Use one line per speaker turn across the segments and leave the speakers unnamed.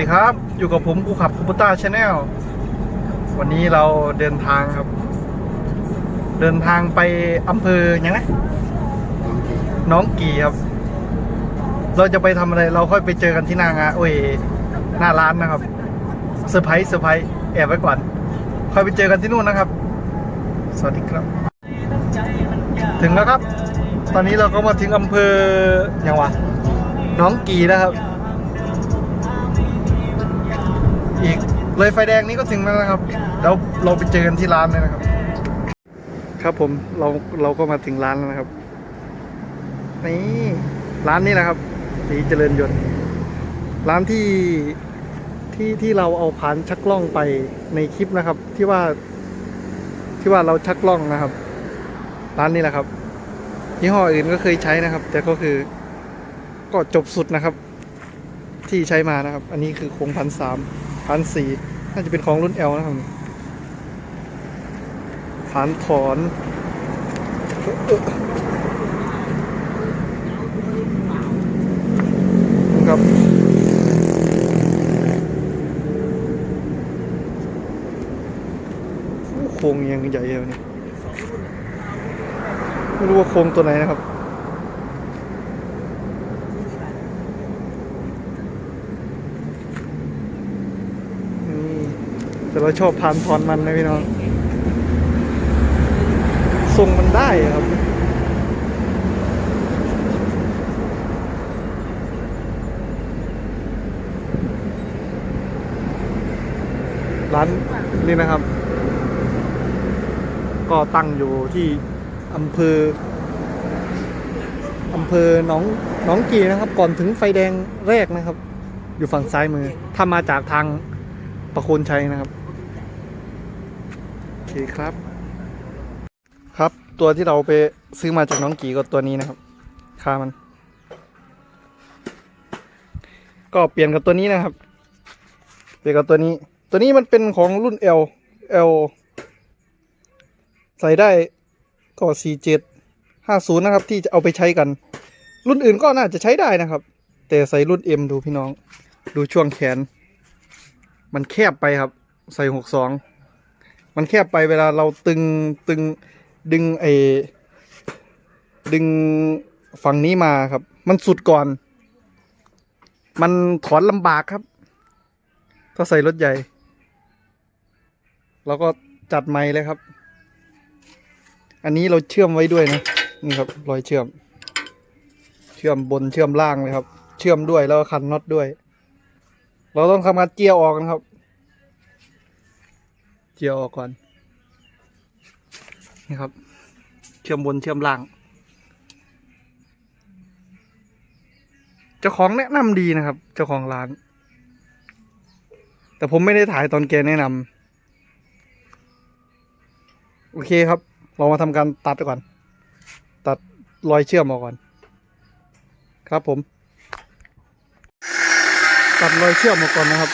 วัสดีครับ อยู่กับผมกูขับคูปต้าชาแนลวันนี้เราเดินทางครับ เดินทางไปอำเภอยังไงน้องกี่ครับ เราจะไปทำอะไร เราค่อยไปเจอกันที่หน้างานโอ้ยหน้าร้านนะครับเซอร์ไพรส์เซอร์ไพรส์แอบไว้ก่อน ค่อยไปเจอกันที่นู่นนะครับ สวัสดีครับ ถึงแล้วครับ ตอนนี้เราก็มาถึงอำเภอยังวะน้องกี่แล้วครับ อีกเลยไฟแดงนี้ก็ถึงแล้วนะครับแล้วเราไปเจอกันที่ร้านเลยนะครับ ครับผมเราเราก็มาถึงร้านแล้วนะครับนี่ร้านนี้แหละครับสีเจริญยนต์ ร้านที่ที่ที่เราเอาผ่านชักล่องไปในคลิปนะครับ ที่ว่าที่ว่าเราชักล่องนะครับ ร้านนี้แหละครับยี่ห้ออื่นก็เคยใช้นะครับ แต่ก็คือก็จบสุดนะครับ ที่ใช้มานะครับ อันนี้คือโครงพันสาม พันสี่น่าจะเป็นของรุ่น L นะครับฐานถอนครับ โครงยังใหญ่เลยนี่ไม่รู้ว่าโครงตัวไหนนะครับ อืม แต่เราชอบพานทอนมันนะพี่น้องทรงมันได้ครับร้านนี่นะครับ ก็ตั้งอยู่ที่อำเภออำเภอหนองหนองกีนะครับ ก่อนถึงไฟแดงแรกนะครับ อยู่ฝั่งซ้ายมือถ้ามาจากทางประโคนชัยนะครับ เคครับ ครับตัวที่เราไปซื้อมาจากน้องกีก็ตัวนี้นะครับค่ามัน ก็เปลี่ยนกับตัวนี้นะครับ เปลี่ยนกับตัวนี้ ตัวนี้มันเป็นของรุ่น L L ใส่ได้ก็ 47 50 นะครับ ที่จะเอาไปใช้กัน รุ่นอื่นก็น่าจะใช้ได้นะครับ แต่ใส่รุ่น M ดูพี่น้อง ดูช่วงแขน มันแคบไปครับ ใส่หกสอง มันแคบไปเวลาเราตึงตึงดึงไอดึงฝั่งนี้มาครับ มันสุดก่อน มันถอนลำบากครับ ถ้าใส่รถใหญ่ เราก็จัดไม้เลยครับ อันนี้เราเชื่อมไว้ด้วยนะ นี่ครับ รอยเชื่อม เชื่อมบนเชื่อมล่างเลยครับ เชื่อมด้วยแล้วก็คันน็อตด้วย เราต้องทำการเจียออกนะครับ จียวออกก่อน นี่ครับ เชื่อมบนเชื่อมล่าง เจ้าของแนะนำดีนะครับ เจ้าของร้าน แต่ผมไม่ได้ถ่ายตอนแกแนะนำโอเคครับ เรามาทำการตัดก่อน ตัดรอยเชื่อมออกก่อน ครับผม ตัดรอยเชื่อมออกก่อนนะครับ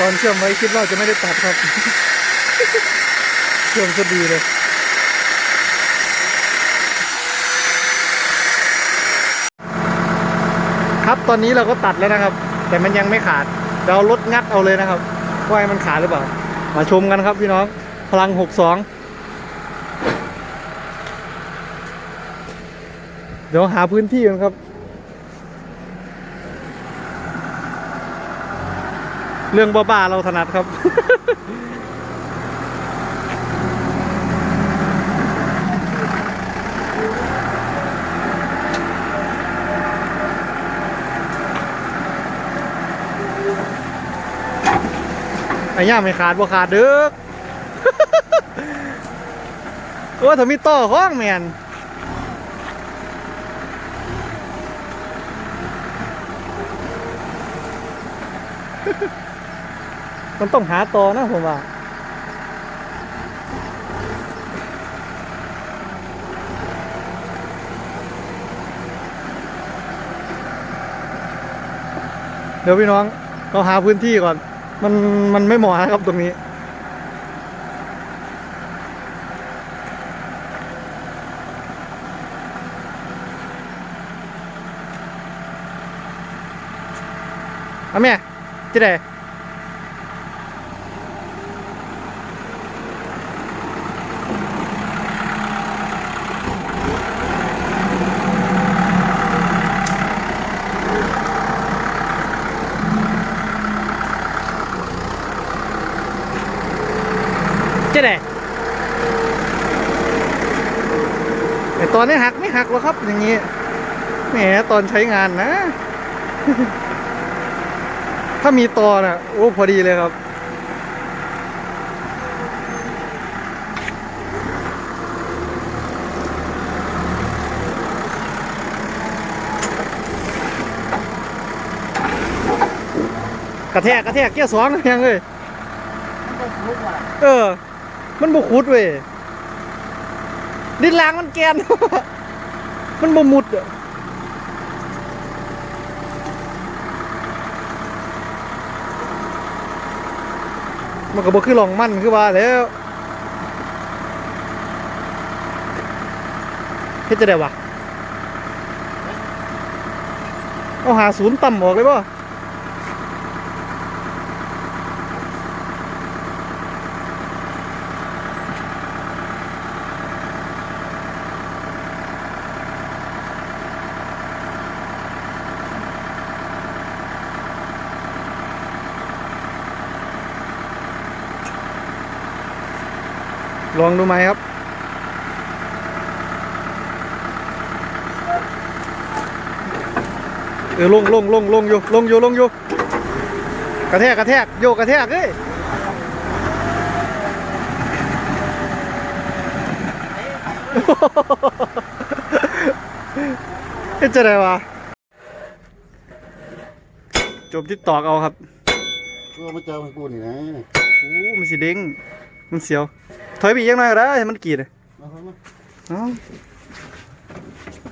ตอนเชื่อมไว้คิดว่าจะไม่ได้ตัดครับ เชื่อมก็ดีเลยครับตอนนี้เราก็ตัดแล้วนะครับ แต่มันยังไม่ขาดเราลดงัดเอาเลยนะครับว่ามันขาดหรือเปล่า มาชมกันครับพี่น้องพลังหกสองเดี๋ยวหาพื้นที่กันครับ เรื่องบ้าๆเราถนัดครับ ไอ้ย่าไม่ขาดบ่ขาดเด้อโอ้ถ้ามีต่อห้องแมน มันต้องหาต่อนะผมว่าเดี๋ยวพี่น้องเราหาพื้นที่ก่อน มันมันไม่เหมาะนะครับตรงนี้เอาแม่จะได้ จะได้แต่ตอนนี้หักไม่หักหรอกครับ อย่างนี้แหมตอนใช้งานนะ ถ้ามีตอน่ะโอ้พอดีเลยครับกระแทกกระแทกเกียร์สองยังเลย
มันก็ลุกว่ะ
เออ มันบุคุดเว้ยดินลางมันแกน มันบ่มุดอะมันก็บ่คือลองมันคือว่าแล้วเฮ็ดจะได้วะเอาหาศูนย์ต่ำออกเลยป่ะ ลองดูไหมครับ เออลงลงลงลงอยู่ลงอยู่ลงอยู่กระแทกกระแทกโยกกระแทกเฮ้ยเฮ็ดจะได้วะจบที่ตอกเอาครับ
เพื่อมาเจอมันกูนี่นะ
โอ้ มันสิเด้ง มันเสียว ถอยไปอีกยังไงก็ได้ให้มันกรีดเลย
มาเข้ามา
เอ้า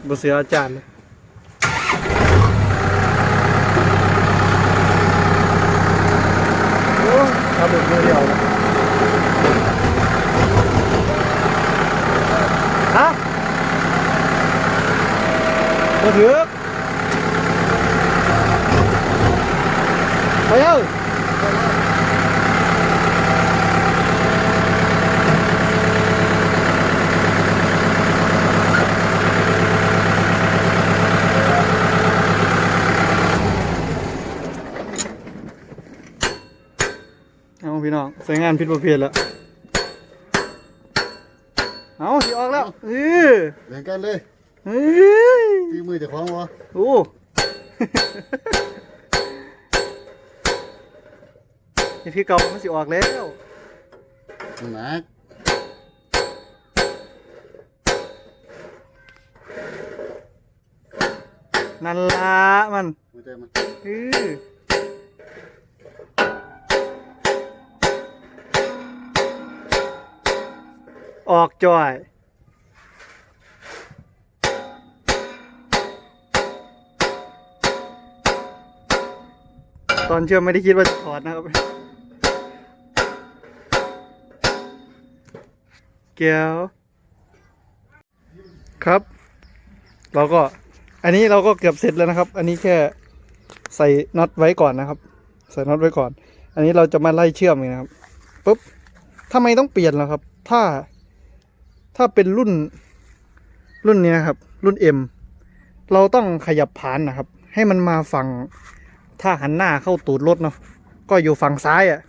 บ่เสียอาจารย์เลยโอ้เอาเด็กมือเดียวนะฮะบ่ถือไปเอ้าเอาพี่น้อง ใส่งานผิดประเภทแล้ว เอาสิออกแล้วเออ
เล่นกันเลย
เฮ้ย
ตีมือเจะคล้าของวะ
โอ้นี่พี่เก่ามันสิออกแล้ว
มันหนัก
นั่นละมัน
มือใจมัน
เออ ออกจอย ตอนเชื่อมไม่ได้คิดว่าจะถอดนะครับ เกียวครับ เราก็อันนี้เราก็เกือบเสร็จแล้วนะครับ อันนี้แค่ใส่น็อตไว้ก่อนนะครับ ใส่น็อตไว้ก่อน อันนี้เราจะมาไล่เชื่อมกันนะครับปุ๊บทำไมต้องเปลี่ยนล่ะครับ ถ้า ถ้าเป็นรุ่นรุ่นนี้ครับ รุ่น M เราต้องขยับผานนะครับ ให้มันมาฝั่งถ้าหันหน้าเข้าตูดรถเนาะก็อยู่ฝั่งซ้ายอะ่ะ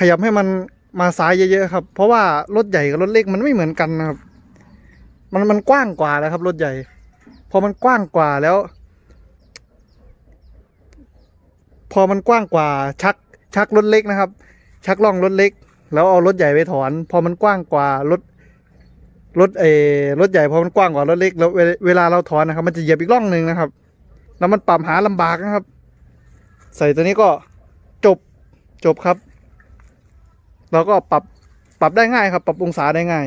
ขยับให้มันมาซ้ายเยอะๆครับ เพราะว่ารถใหญ่กับรถเล็กมันไม่เหมือนกันนะครับ มันมันกว้างกว่าแล้วครับ รถใหญ่พอมันกว้างกว่าแล้ว พอมันกว้างกว่าชักชักรถเล็กนะครับ ชักล่องรถเล็ก แล้วเอารถใหญ่ไปถอน พอมันกว้างกว่ารถ รถเอรถใหญ่พอมันกว้างกว่ารถเล็กแล้วเวลาเราถอนนะครับ มันจะเหยียบอีกร่องหนึ่งนะครับ แล้วมันปรับหาลำบากนะครับ ใส่ตัวนี้ก็จบจบครับ เราก็ปรับปรับได้ง่ายครับ ปรับองศาได้ง่าย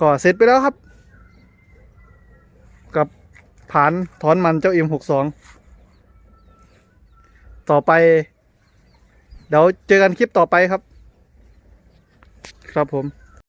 ก็เสร็จไปแล้วครับ กับผานถอนมันเจ้า M62 ต่อไป เดี๋ยวเจอกันคลิปต่อไปครับ ครับผม